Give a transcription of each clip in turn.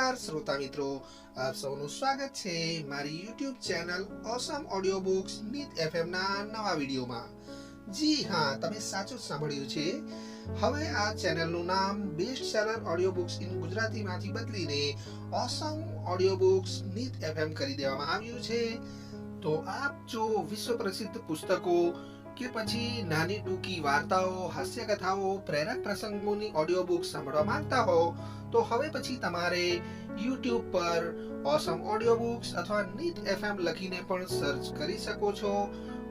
નમસ્કાર, શ્રોતા મિત્રો. આપ સૌનું સ્વાગત છે મારી YouTube channel awesome audio books Neet FM ના નવા વિડીયોમાં. જી હા, તમે સાચું સાંભળ્યું છે. હવે આ ચેનલનું નામ best seller audio books in ગુજરાતીમાંથી બદલીને awesome audio books Neet FM કરી દેવામાં આવ્યું છે. તો આપ જો વિશ્વ પ્રસિદ્ધ પુસ્તકો કે પછી નાની ટૂંકી વાર્તાઓ, હાસ્ય કથાઓ, પ્રેરક પ્રસંગોની ઓડિયો બુક સાંભળવા માંગતા હો, તો હવે પછી તમારે યુટ્યુબ પર ઓસમ ઓડિયો બુક્સ અથવા નીટ એફએમ લખીને પણ સર્ચ કરી શકો છો.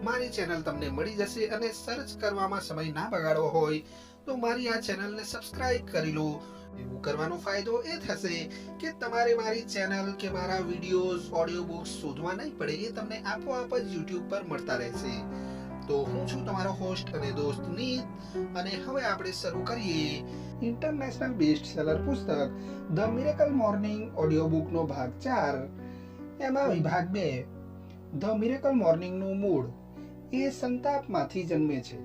મારી ચેનલ તમને મળી જશે અને સર્ચ કરવામાં સમય ના બગાડવો હોય, તો મારી આ ચેનલને સબસ્ક્રાઇબ કરી લો. એવું કરવાનો ફાયદો એ થશે કે તમારે મારી ચેનલ કે મારા વિડીયોઝ ઓડિયો બુક્સ શોધવા નહીં પડે એ તમને આપોઆપ જ યુટ્યુબ પર મળતા રહેશે. તો હું છું તમારો હોસ્ટ અને દોસ્ત નીત. અને હવે આપણે શરૂ કરીએ ઇન્ટરનેશનલ બેસ્ટ સેલર પુસ્તક ધ મિરેકલ મોર્નિંગ ઓડિયો બુકનો ભાગ ચાર. એમાં વિભાગ બે ધ મિરેકલ મોર્નિંગનું મૂળ, એ સંતાપમાંથી જન્મે છે.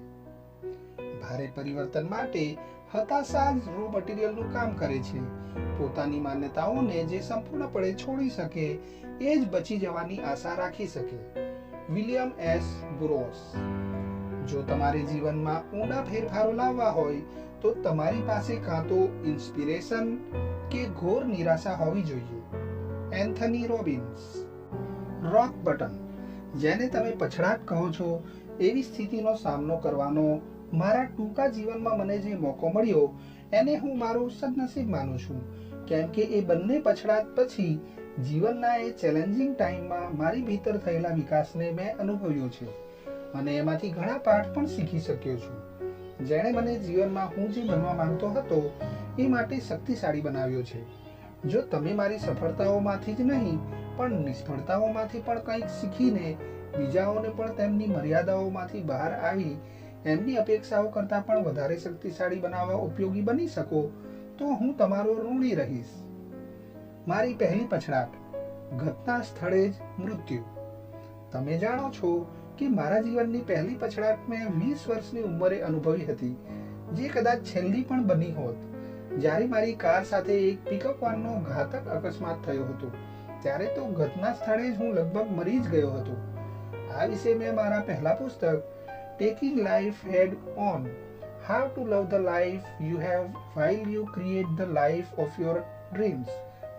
ભારે પરિવર્તન માટે હતાશા જ રો મટીરિયલનું કામ કરે છે. પોતાની માન્યતાઓને જે સંપૂર્ણપણે છોડી શકે, એ જ બચી જવાની આશા રાખી શકે. William S. બુરોસ. જો તમારે જીવનમાં ઊંડા ફેરફારો લાવવા હોય, તો તમારી પાસે કાં તો ઇન્સ્પિરેશન કે ઘોર નિરાશા હોવી જોઈએ. Anthony Robbins. Rock bottom. જેને તમે પછડાટ કહો છો, એવી સ્થિતિનો સામનો કરવાનો મારા ટૂંકા જીવનમાં મને જે મોકો મળ્યો, એને હું મારું સદનસીબ માનું છું. કેમ કે એ બંને પછડાટ પછી જીવનના એ ચેલેન્જિંગ ટાઈમમાં મારી ભીતર થયેલા વિકાસને મેં અનુભવ્યો છે અને એમાંથી ઘણા પાઠ પણ શીખી શક્યો છું. જેણે મને જીવનમાં હું જે બનવા માંગતો હતો એ માટે શક્તિશાળી બનાવ્યો છે. જો તમે મારી સફળતાઓમાંથી જ નહીં, પણ નિષ્ફળતાઓમાંથી પણ કંઈક શીખીને બીજાઓને પણ તેમની મર્યાદાઓમાંથી બહાર આવી એમની અપેક્ષાઓ કરતાં પણ વધારે શક્તિશાળી બનાવવા ઉપયોગી બની શકો, તો હું તમારો ઋણી રહીશ. મારી પહેલી પછડાટ ઘટના સ્થળે જ મૃત્યુ. તમે જાણો છો કે મારા જીવનની પહેલી પછડાટ મેં વીસ વર્ષની ઉંમરે અનુભવી હતી, જે કદાચ છેલ્લી પણ બની હોત. જ્યારે મારી કાર સાથે એક પિકઅપ વાનનો ઘાતક અકસ્માત થયો હતો, ત્યારે તો ઘટના સ્થળે જ હું લગભગ મરી જ ગયો હતો. આ વિશે મેં મારા પહેલા પુસ્તક taking life head on how to love the life you have while you create the life of your dreams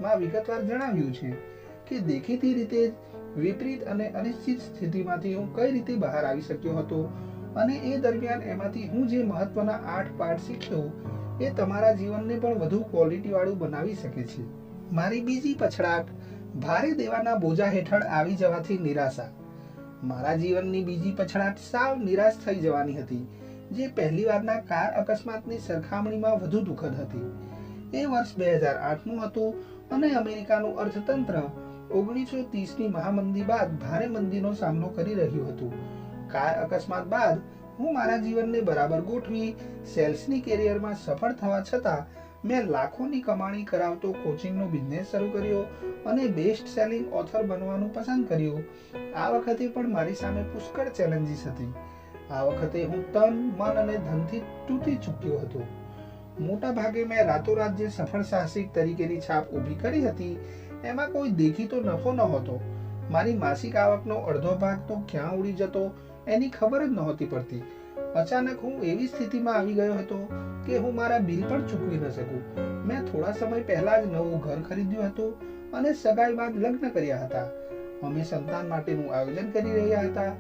માં વિગતવાર જણાવ્યું છે કે દેખીતી રીતે વિપરીત અને અનિશ્ચિત સ્થિતિમાંથી હું કઈ રીતે બહાર આવી શક્યો હતો અને એ દરમિયાન એમાંથી હું જે મહત્વના આઠ પાઠ શીખ્યો એ તમારા જીવનને પણ વધુ ક્વોલિટીવાળું બનાવી શકે છે. મારી બીજી પછડાટ, ભારે દેવાના બોજા હેઠળ આવી જવાથી નિરાશા. મારા જીવનની બીજી પછડાટ સાવ નિરાશ થઈ જવાની હતી, જે પહેલી વારના કાર અકસ્માતની સરખામણીમાં વધુ દુઃખદ હતી. એ વર્ષ બે હજાર આઠનું હતું અને અમેરિકાનું અર્થતંત્ર ઓગણીસો ત્રીસની મહામંદી બાદ ભારે મંદીનો સામનો કરી રહ્યું હતું. કાર અકસ્માત બાદ હું મારા જીવનને બરાબર ગોઠવી સેલ્સની કેરિયરમાં સફળ થવા છતાં મેં લાખોની કમાણી કરાવતો કોચિંગનો બિઝનેસ શરૂ કર્યો અને બેસ્ટ સેલિંગ ઓથર બનવાનું પસંદ કર્યું. આ વખતે પણ મારી સામે પુષ્કળ ચેલેન્જીસ હતી. આ વખતે હું તન, મન અને ધનથી તૂટી ચૂક્યો હતો. મોટા ભાગે મેં રાતોરાત જે સફળ સાહસિક તરીકેની છાપ ઊભી કરી હતી. એમાં કોઈ દેખીતો નફો નહોતો મારી માસિક આવકનો અડધો ભાગ તો ક્યાં ઉડી જતો એની ખબર જ નહોતી પડતી. અચાનક હું એવી સ્થિતિમાં આવી ગયો હતો કે હું મારા બિલ પણ ચૂકવી ન શકું. મેં થોડા સમય પહેલા જ નવું ઘર ખરીદ્યું હતું અને સગાઈ બાદ લગ્ન કર્યા હતા. અમે સંતાન માટેનું આયોજન કરી રહ્યા હતા.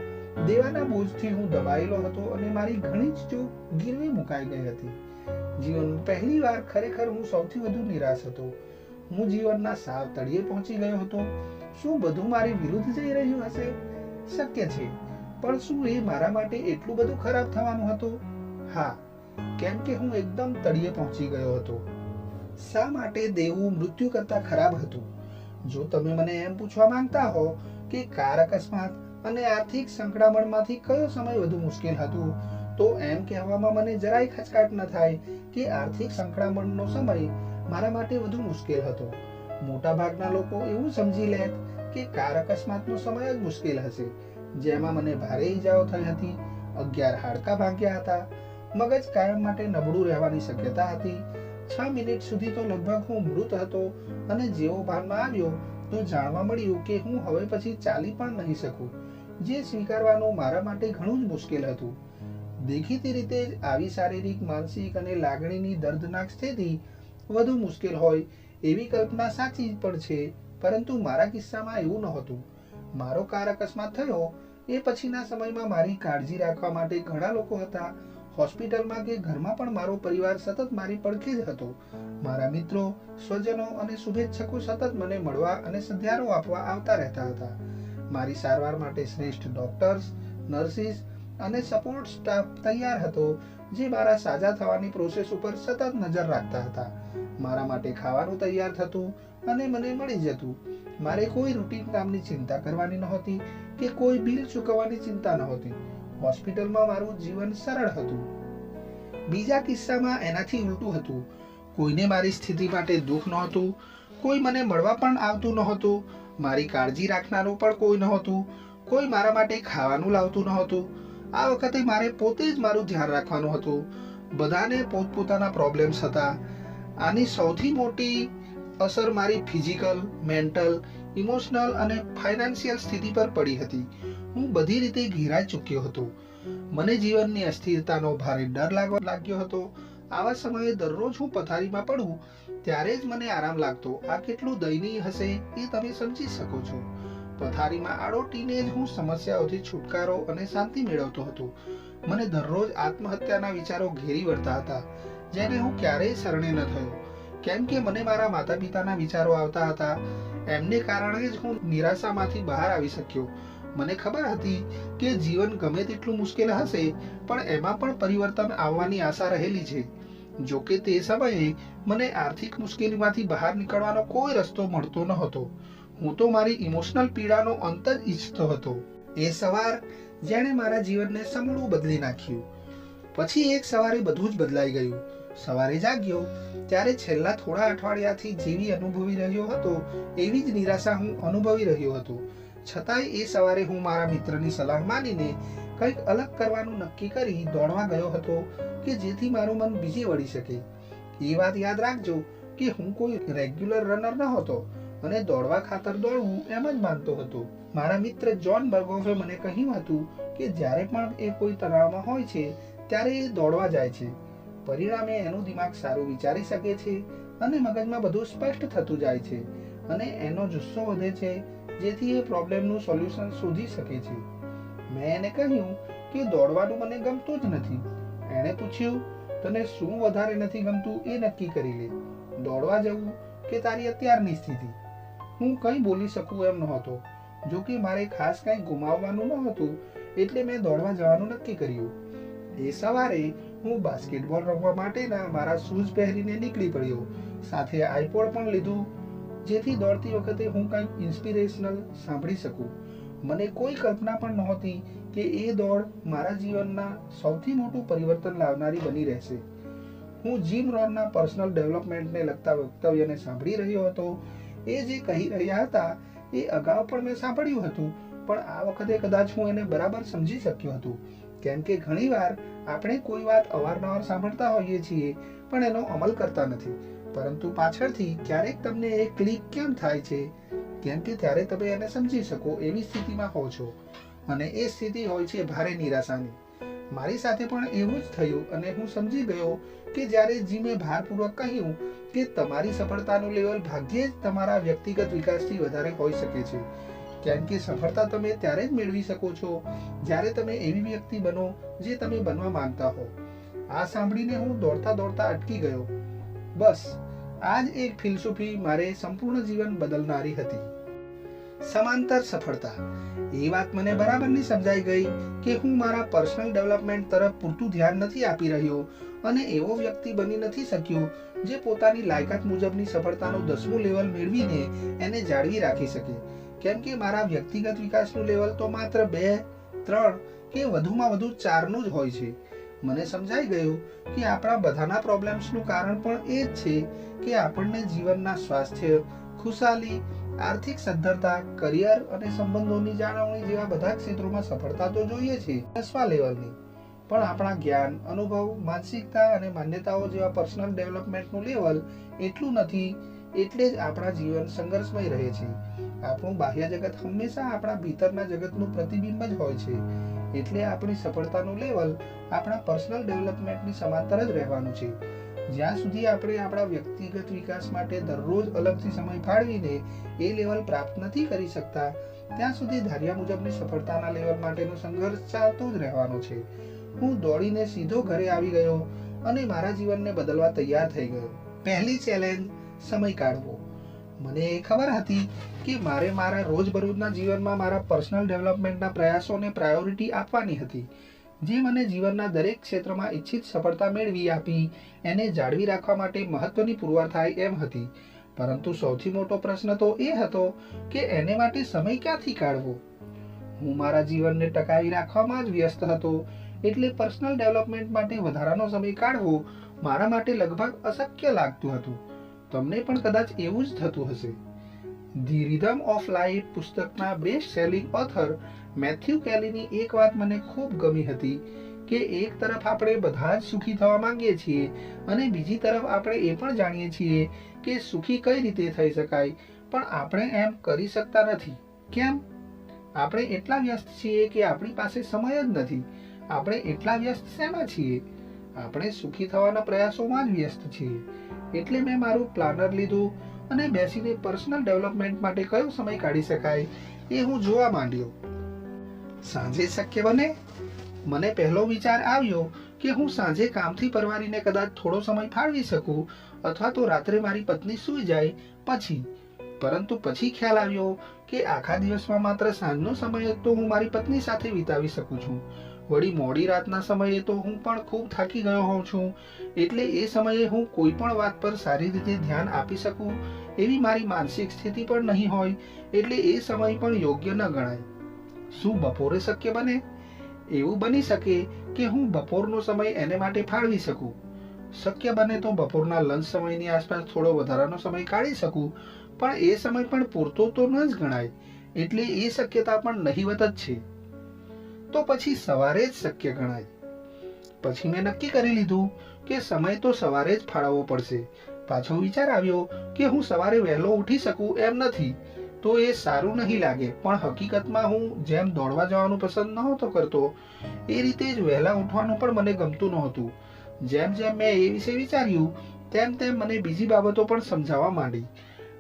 દેવાના બોજથી હું દબાયેલો હતો અને મારી ઘણી જ ચૂક ગીરવી મુકાઈ ગઈ હતી. જીવન પહેલી વાર ખરેખર હું સૌથી વધુ નિરાશ હતો. હું જીવનના સાવ તળિયે પહોંચી ગયો હતો. શું બધું મારી વિરુદ્ધ જઈ રહ્યું હશે? શક્ય છે. પણ શું એ મારા માટે એટલું બધું ખરાબ થવાનું હતું? હા, કેમ કે હું એકદમ તળિયે પહોંચી ગયો હતો. શા માટે દેવું મૃત્યુ કરતા ખરાબ હતું? જો તમે મને એમ પૂછવા માંગતા હો કે કાર અકસ્માત અને આર્થિક સંકળામણમાંથી કયો સમય વધુ મુશ્કેલ હતું તો એમ કહેવામાં મને જરાય ખચકાટ ન થાય કે આર્થિક સંકળામણનો સમય મારા માટે વધુ મુશ્કેલ હતો. મોટા ભાગના લોકો એવું સમજી લે કે કાર અકસ્માતનો સમય જ મુશ્કેલ હશે. જેમાં મને ભારે ઈજાઓ થઈ હતી, અગિયાર હાડકા ભાંગ્યા હતા, મગજ કાયમ માટે નબળું રહેવાની શક્યતા હતી. છ મિનિટ સુધી તો લગભગ હું મૃત હતો અને જેવો ભાનમાં આવ્યો તો જાણવા મળ્યું કે હું હવે પછી ચાલી પણ નહીં શકું, જે સ્વીકારવાનું મારા માટે ઘણું જ મુશ્કેલ હતું. દેખીતી રીતે જ આવી શારીરિક, માનસિક અને લાગણીની દર્દનાક સ્થિતિ વધુ મુશ્કેલ હોય એવી કલ્પના સાચી પણ છે, પરંતુ મારા કિસ્સામાં એવું નહોતું. મારો કાર અકસ્માત થયો એ પછીના સમયમાં મારી કાળજી રાખવા માટે ઘણા લોકો હતા. હોસ્પિટલમાં કે ઘરમાં પણ મારો પરિવાર સતત મારી પડખે જ હતો. મારા મિત્રો, સ્વજનો અને શુભેચ્છકો સતત મને મળવા અને સંધ્યારો આપવા આવતા રહેતા હતા. મારી સારવાર માટે શ્રેષ્ઠ ડોક્ટર્સ, નર્સિસ અને સપોર્ટ સ્ટાફ તૈયાર હતો, જે મારા સાજા થવાની પ્રોસેસ ઉપર સતત નજર રાખતા હતા. મારા માટે ખાવાનું તૈયાર થતું અને મને મળી જતું. મારે કોઈ રૂટીન કામની ચિંતા કરવાની નહોતી કે કોઈ બિલ ચૂકવવાની ચિંતા નહોતી. હોસ્પિટલમાં મારું જીવન સરળ હતું. બીજા કિસ્સામાં એનાથી ઉલટું હતું. કોઈને મારી સ્થિતિ માટે દુઃખ નહોતું, કોઈ મને મળવા પણ આવતું નહોતું, મારી કાળજી રાખનારું પણ કોઈ નહોતું, કોઈ મારા માટે ખાવાનું લાવતું નહોતું આ વખતે મારે પોતે જ મારું ધ્યાન રાખવાનું હતું. બધાને પોતપોતાના પ્રોબ્લેમ્સ હતા. આની સૌથી મોટી અસર મારી ફિઝિકલ મેન્ટલ ઇમોશનલ અને ફાઇનાન્શિયલ સ્થિતિ પર પડી હતી. હું બધી રીતે ઘેરાઈ ચૂક્યો હતો. મને જીવનની અસ્થિરતાનો ભારે ડર લાગવા લાગ્યો હતો. આવા સમયે દરરોજ હું પથારીમાં પડું, ત્યારે જ મને આરામ લાગતો. આ કેટલું દયનીય હશે એ તમે સમજી શકો છો. પથારીમાં આડોટીને જ હું સમસ્યાઓથી છુટકારો અને શાંતિ મેળવતો હતો. મને દરરોજ આત્મહત્યાના વિચારો ઘેરી વળતા હતા, જેને હું ક્યારેય શરણે ન થયો. કેમ કે મને મારા માતા પિતાના વિચારો આવતા હતા. એમને કારણે જ હું નિરાશામાંથી બહાર આવી શક્યો. મને ખબર હતી કે જીવન ગમે તેટલું મુશ્કેલ હશે, પણ એમાં પણ પરિવર્તન આવવાની આશા રહેલી છે. જો કે તે સમયે મને આર્થિક મુશ્કેલીમાંથી બહાર નીકળવાનો કોઈ રસ્તો મળતો ન હતો હું તો મારી ઇમોશનલ પીડાનો અંત જ ઈચ્છતો હતો. એ સવાર જેણે મારા જીવનને સમૂળું બદલી નાખ્યું. પછી એક સવારે બધું જ બદલાઈ ગયું. સવારે જાગ્યો. ત્યારે છેલ્લા થોડા અઠવાડિયાથી જેવી અનુભવી રહ્યો હતો એવી જ નિરાશા હું અનુભવી રહ્યો હતો. છતાંય એ સવારે હું મારા મિત્રની સલાહ માનીને કંઈક અલગ કરવાનું નક્કી કરી દોડવા ગયો હતો કે જેથી મારું મન બીજે વળી શકે. એ વાત યાદ રાખજો કે હું કોઈ રેગ્યુલર રનર ન હતો અને દોડવા ખાતર દોડવું એમ જ માનતો હતો. મારા મિત્ર જોન બર્ગોફે મને કહ્યું હતું કે જ્યારે પણ એ કોઈ તણાવમાં હોય છે, ત્યારે એ દોડવા જાય છે. પરિણામે એનું દિમાગ સારું વિચારી શકે છે અને મગજમાં બધું સ્પષ્ટ થતું જાય છે અને એનો જુસ્સો વધે છે, જેથી એ પ્રોબ્લેમનું સોલ્યુશન શોધી શકે છે. મેં એને કહ્યું કે દોડવાનું મને ગમતું જ નથી. એણે પૂછ્યું, તને શું વધારે નથી ગમતું એ નક્કી કરી લે. દોડવા જવું કે તારી અત્યારની સ્થિતિ? હું કંઈ બોલી શકું એમ નહોતો. જો કે મારે ખાસ કંઈ ગુમાવવાનું ન હતું એટલે મેં દોડવા જવાનું નક્કી કર્યું. એ સવારે હું બાસ્કેટબોલ રમવા માટેના મારા શૂઝ પહેરીને નીકળી પડ્યો. સાથે આઈપોડ પણ લીધું, જેથી દોડતી વખતે હું કંઈક ઇન્સ્પિરેશનલ સાંભળી શકું. મને કોઈ કલ્પના પણ નહોતી કે એ દોડ મારા જીવનના સૌથી મોટું પરિવર્તન લાવનારી બની રહેશે. હું જીમ રોનના પર્સનલ ડેવલપમેન્ટને લગતા વક્તવ્યને સાંભળી રહ્યો હતો એ જે કહી રહ્યા હતા, એ અગાઉ પણ મેં સાંભળ્યું હતું, પણ આ વખતે કદાચ હું એને બરાબર સમજી શક્યો હતો. કેમ કે ઘણીવાર આપણે કોઈ વાત અવારનવાર સાંભળતા હોઈએ છીએ, પણ એનો અમલ કરતા નથી. પરંતુ પાછળથી ક્યારેક તમને એ ક્લિક કેમ થાય છે? કેમ કે ત્યારે તમે એને સમજી શકો એવી સ્થિતિમાં હો છો. અને એ સ્થિતિ હોય છે ભારે નિરાશાની. મારી સાથે પણ એવું જ થયું અને હું સમજી ગયો કે જ્યારે જીમે ભારપૂર્વક કહ્યું કે તમારી સફળતાનું લેવલ ભાગ્યે જ તમારા વ્યક્તિગત વિકાસથી વધારે હોઈ શકે છે, કેમ કે સફળતા તમે ત્યારે જ મેળવી શકો છો જ્યારે તમે એવી વ્યક્તિ બનો જે તમે બનવા માંગતા હો. આ સાંભળીને હું દોડતા દોડતા અટકી ગયો. બસ, આ જ એક ફિલસૂફી મારે સંપૂર્ણ જીવન બદલનારી હતી. સમાંતર સફળતા. એ વાત મને બરાબરની સમજાઈ ગઈ કે હું મારા પર્સનલ ડેવલપમેન્ટ તરફ પૂરતું ધ્યાન નથી આપી રહ્યો અને એવો વ્યક્તિ બની નથી શક્યો જે પોતાની લાયકાત મુજબની સફળતાનું દસમું લેવલ મેળવીને એને જાળવી રાખી શકે. કેમ કે મારા વ્યક્તિગત વિકાસનું લેવલ તો માત્ર બે, ત્રણ કે વધુમાં વધુ ચારનું જ હોય છે. મને સમજાઈ ગયું કે આપણા બધાના પ્રોબ્લેમ્સનું કારણ પણ એ જ છે કે આપણને જીવનના સ્વાસ્થ્ય, ખુશાલી આર્થિક સદ્ધરતા, કરિયર અને સંબંધોની જાળવણી જેવા બધા ક્ષેત્રોમાં સફળતા તો જોઈએ છે દસમા લેવલની. પણ આપણા જ્ઞાન, અનુભવ, માનસિકતા અને માન્યતાઓ જેવા પર્સનલ ડેવલપમેન્ટનું લેવલ એટલું નથી એટલે જ આપણા જીવન સંઘર્ષમય રહે છે. આપણું બાહ્ય જગત હંમેશા આપણા ભીતરના જગતનું પ્રતિબિંબ જ હોય છે. એટલે આપણી સફળતાનું લેવલ આપણા પર્સનલ ડેવલપમેન્ટની સમાંતર જ રહેવાનું છે. જ્યાં સુધી આપણે આપણા વ્યક્તિગત વિકાસ માટે દરરોજ અલગથી સમય ફાળવીને એ લેવલ પ્રાપ્ત નથી કરી શકતા, ત્યાં સુધી ધાર્યા મુજબની સફળતાના લેવલ માટેનો સંઘર્ષ ચાલતો જ રહેવાનો છે. હું દોડીને સીધો ઘરે આવી ગયો અને મારા જીવનને બદલવા તૈયાર થઈ ગયો. પહેલી ચેલેન્જ સમય કાઢવો. મને એ ખબર હતી કે મારે મારા રોજબરોજના જીવનમાં મારા પર્સનલ ડેવલપમેન્ટના પ્રયાસોને પ્રાયોરિટી આપવાની હતી. જે મને જીવનના દરેક ક્ષેત્રમાં ઈચ્છિત સફળતા મેળવી આપી. એને જાળવી રાખવા માટે મહત્વની પુરવાર થાય એમ હતી. પરંતુ સૌથી મોટો પ્રશ્ન તો એ હતો કે એને માટે સમય ક્યાંથી કાઢવો? હું મારા જીવનને ટકાવી રાખવામાં જ વ્યસ્ત હતો. એટલે પર્સનલ ડેવલપમેન્ટ માટે વધારાનો સમય કાઢવો મારા માટે લગભગ અશક્ય લાગતું હતું. તમને પણ કદાચ એવું જ થતું હશે. ધી રિધમ ઓફ લાઈફ પુસ્તકના બેસ્ટ સેલિંગ ઓથર મેથ્યુ કેલીની એક વાત મને ખૂબ ગમી હતી કે એક તરફ આપણે બધા જ સુખી થવા માંગીએ છીએ અને બીજી તરફ આપણે એ પણ જાણીએ છીએ કે સુખી કઈ રીતે થઈ શકાય, પણ આપણે એમ કરી શકતા નથી. કેમ? આપણે એટલા વ્યસ્ત છીએ કે આપણી પાસે સમય જ નથી. આપણે એટલા વ્યસ્ત શેમાં છીએ? આપણે સુખી થવાના પ્રયાસોમાં જ વ્યસ્ત છીએ. એટલે મેં મારું પ્લાનર લીધું અને બેસીને પર્સનલ ડેવલપમેન્ટ માટે કયો સમય કાઢી શકાય એ હું જોવા માંડ્યો. સાંજે શક્ય બને? મને પહેલો વિચાર આવ્યો કે હું સાંજે કામથી પરવારીને કદાચ થોડો સમય ફાળવી શકું અથવા તો રાત્રે મારી પત્ની સૂઈ જાય પછી. પરંતુ પછી ખ્યાલ આવ્યો કે આખા દિવસમાં માત્ર સાંજનો સમય તો હું મારી પત્ની સાથે વિતાવી શકું છું. વળી મોડી રાતના સમયે તો હું પણ ખૂબ થાકી ગયો હોઉં છું. એટલે એ સમયે હું કોઈ પણ વાત પર સારી રીતે ધ્યાન આપી શકું એવી મારી માનસિક સ્થિતિ પણ નહીં હોય. એટલે એ સમય પણ યોગ્ય ન ગણાય. શું બપોરે શક્ય બને? એવું બની શકે કે હું બપોરનો સમય એને માટે ફાળવી શકું. શક્ય બને તો બપોરના લંચ સમયની આસપાસ થોડો વધારાનો સમય કાઢી શકું, પણ એ સમય પણ પૂરતો તો ન જ ગણાય, એટલે એ શક્યતા પણ નહીવત જ છે. તો પછી સવારે જ શક્ય ગણાય. પછી મેં નક્કી કરી લીધું કે સમય તો સવારે જ ફાળવવો પડશે. પાછો વિચાર આવ્યો કે હું સવારે વહેલો ઉઠી શકું એમ નથી. તો એ સારું નહીં લાગે. પણ હકીકતમાં હું જેમ દોડવા જવાનું પસંદ નહોતો કરતો, એ રીતે જ વહેલા ઉઠવાનું પણ મને ગમતું નહોતું. જેમ જેમ મેં એ વિશે વિચાર્યું, તેમ તેમ મને બીજી બાબતો પણ સમજાવવા માંડી.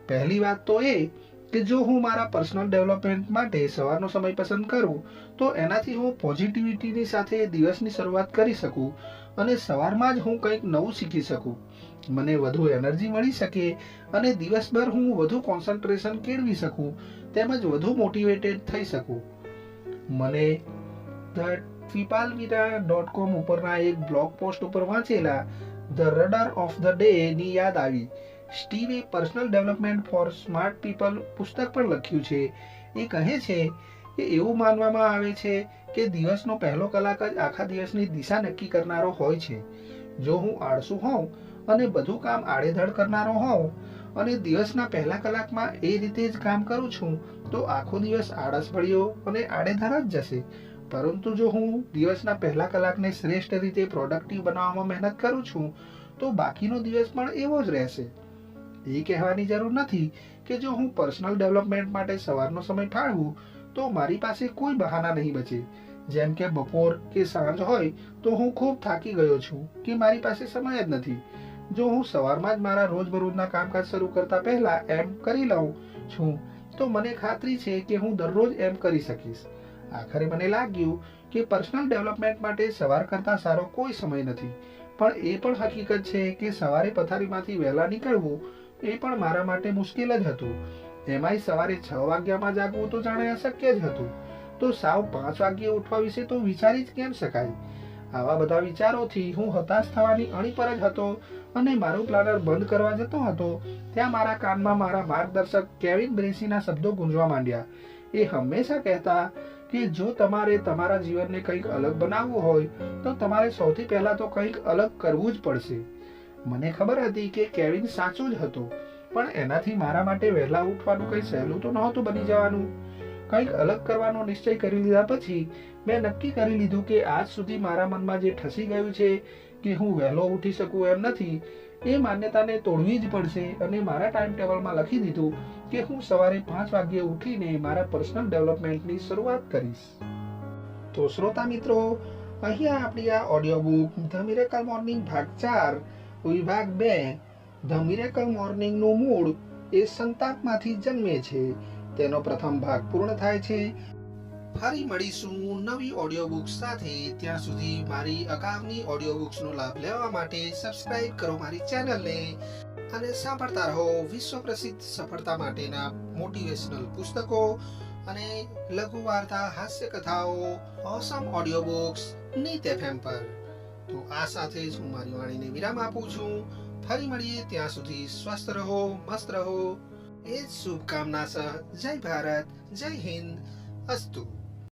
પહેલી વાત તો એ કે જો હું મારા પર્સનલ ડેવલપમેન્ટ માટે સવારનો સમય પસંદ કરું, તો એનાથી હું પોઝિટિવિટીની સાથે દિવસની શરૂઆત કરી શકું અને સવારમાં જ હું કંઈક નવું શીખી શકું. મને વધુ એનર્જી મળી શકે અને દિવસભર હું વધુ કોન્સન્ટ્રેશન કેળવી શકું, તેમજ વધુ મોટિવેટેડ થઈ શકું. મને ધ ટ્વિપાલવીરા ડોટ કોમ ઉપરના એક બ્લોગ પોસ્ટ ઉપર વાંચેલા the rudder of the day ની યાદ આવી. સ્ટીવે personal development for smart people પુસ્તક પણ લખ્યું છે. એ કહે છે કે એવું માનવામાં આવે છે કે દિવસનો પહેલો કલાક જ આખા દિવસની દિશા નક્કી કરનારો હોય છે. જો હું આળસુ હોઉં અને બધું કામ આડેધડ કરનારો હોઉં અને દિવસના પહેલા કલાકમાં એ રીતે જ કામ કરું છું, તો આખો દિવસ આળસ ભર્યો અને આડેધડ જ જશે. પરંતુ જો હું દિવસના પહેલા કલાકને શ્રેષ્ઠ રીતે પ્રોડક્ટિવ બનાવવામાં મહેનત કરું છું, તો બાકીનો દિવસ પણ એવો જ રહેશે. એ કહેવાની જરૂર નથી કે જો હું પર્સનલ ડેવલપમેન્ટ માટે સવારનો સમય ફાળવું, તો મારી પાસે કોઈ બહાના નહીં બચે. જેમ કે બપોર કે સાંજ હોય, તો હું ખૂબ થાકી ગયો છું કે મારી પાસે સમય જ નથી. જો હું સવારમાં જ મારા રોજબરોજના કામકાજ શરૂ કરતા પહેલા એમ કરી લઉં છું, તો મને ખાતરી છે કે હું દરરોજ એમ કરી શકીશ. આખરે મને લાગ્યું કે પર્સનલ ડેવલપમેન્ટ માટે સવાર કરતાં સારો કોઈ સમય નથી. પણ એ પણ હકીકત છે કે સવારે પથારીમાંથી વહેલા નીકળવું એ પણ મારા માટે મુશ્કેલ જ હતું. એમાંય સવારે છ વાગ્યામાં જાગવું તો જાણે અશક્ય જ હતું. તો સાવ પાંચ વાગ્યે ઉઠવા વિશે તો વિચારી જ કેમ શકાય? આવા બધા વિચારોથી હું હતાશ થવાની અણી પર જ હતો અને મારું પ્લાનર બંધ કરવા જતો હતો. ત્યાં મારા કાનમાં મારા માર્ગદર્શક કેવિન બ્રેસીના શબ્દો ગુંજવા માંડ્યા. એ હંમેશા કહેતા કે જો તમારે તમારા જીવનને કંઈક અલગ બનાવવું હોય, તો તમારે સૌથી પહેલા તો કંઈક અલગ કરવું જ પડશે. મને ખબર હતી કે કેવિન સાચો જ હતો, પણ એનાથી મારા માટે વહેલા ઉઠવાનું કંઈ સહેલું તો નહોતું બની જવાનું. કંઈક અલગ કરવાનો નિશ્ચય કરી લીધા પછી, મેં નક્કી કરી લીધું કે આજ સુધી મારા મનમાં જે ઠસી ગયું છે કે હું વહેલો ઉઠી શકું એમ નથી, એ માન્યતાને તોડવી જ પડશે અને મારા ટાઈમ ટેબલમાં લખી દીધું કે હું સવારે પાંચ વાગ્યે ઉઠીને મારા પર્સનલ ડેવલપમેન્ટની શરૂઆત કરીશ. તો શ્રોતા મિત્રો, અહીંયા આપણી આ audio book the miracle morning ભાગ ચાર વિભાગ બે ધ મિરેકલ મોર્નિંગનું મૂળ એ સંતાપમાંથી જન્મે છે. તેનો પ્રથમ ભાગ પૂર્ણ થાય છે. ફરી મળીશું નવી ઓડિયો બુક્સ સાથે. ત્યાં સુધી મારી અગાઉની ઓડિયો બુક્સનો લાભ લેવા માટે સબસ્ક્રાઇબ કરો મારી ચેનલને અને સાંભળતા રહો વિશ્વ પ્રસિદ્ધ સફળતા માટેના મોટિવેશનલ પુસ્તકો અને લઘુ વાર્તા હાસ્ય કથાઓ awesome audio books Neet FM પર. તો આ સાથે જ હું મારી વાણીને વિરામ આપું છું. ફરી મળીએ ત્યાં સુધી સ્વસ્થ રહો, મસ્ત રહો. એ જ શુભકામના સહ. જય ભારત, જય હિન્દ. અસ્તુ.